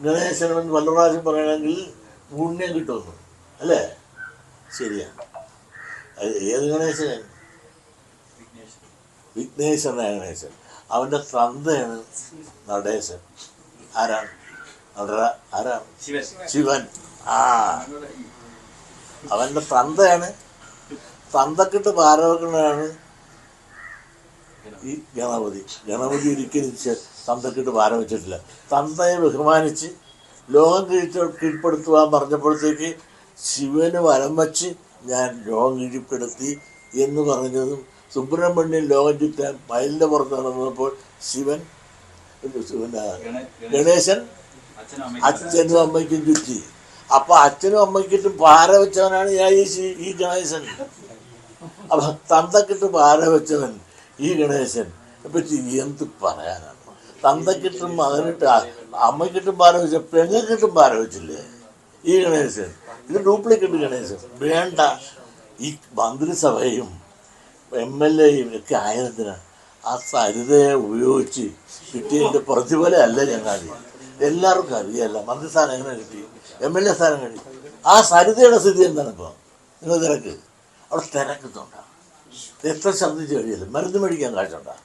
ഗണേശനെന്ന് പല പ്രാവശ്യം പറയണമെങ്കിൽ പുണ്യം കിട്ടുമെന്ന്. അല്ലേ? ശരിയാണ് അത് ഏത് ഗണേശൻ? വിഘ്നേശ്വരനായ ഗണേശൻ. അവന്റെ തന്തയാണ് നടേശൻ. ആരാണ്? നടര ആരാണ് ശിവൻ. ആ. അവന്റെ തന്തയാണ്. തന്തക്കിട്ട് പാരവെക്കുന്നതാണ് ഈ ഗണപതി. ഗണപതി ഒരിക്കലും തന്തക്കിട്ട് ഭാരം വെച്ചിട്ടില്ല. തന്തയെ ബഹുമാനിച്ച് ലോകം കീഴ്ച കീഴ്പ്പെടുത്തുവാൻ പറഞ്ഞപ്പോഴത്തേക്ക് ശിവന് വരം വച്ച് ഞാൻ ലോകം കീഴ്പ്പെടുത്തി എന്ന് പറഞ്ഞതും സുബ്രഹ്മണ്യൻ ലോകം ചുറ്റാൻ മയിലിന്റെ പുറത്ത് നടന്നപ്പോൾ ശിവൻ ഗണേശൻ അച്ഛനും അമ്മയ്ക്കും ചുറ്റി. അപ്പൊ അച്ഛനും അമ്മയ്ക്കിട്ടും പാര വെച്ചവനാണ് ഞാൻ ഈ ഗണേശൻ. അപ്പൊ തന്തക്കിട്ട് പാര വെച്ചവൻ ഈ ഗണേശൻ. പറ്റി എന്ത് പറയാനാണ്? തന്തക്കിട്ടും മകനിട്ട് അമ്മക്കിട്ടും അമ്മയ്ക്കിട്ടും പാര വെച്ച പെങ്ങക്കിട്ടും പാര വെച്ചില്ലേ? ഈ ഗണേശൻ. ഇത് ഡ്യൂപ്ലിക്കേറ്റ് ഗണേശൻ. വേണ്ട. ഈ മന്ത്രിസഭയും എം എൽ എയും ഒക്കെ ആയതിനാ ആ സരിതയെ ഉപയോഗിച്ച് കിട്ടിയതിന്റെ പ്രതിഫലമല്ല ഞങ്ങാതി എല്ലാവർക്കും അറിയാമല്ല മന്ത്രിസ്ഥാനം എങ്ങനെ കിട്ടി? എം എൽ എ സ്ഥാനം കിട്ടി. ആ സരിതയുടെ സ്ഥിതി എന്താണ് ഇപ്പോൾ നിങ്ങൾ തിരക്ക്. അവിടെ തിരക്കുന്നുണ്ടാ? എത്ര ശബ്ദിച്ച് കഴിയല്ലോ മരുന്ന് മേടിക്കാൻ കാശുണ്ടാ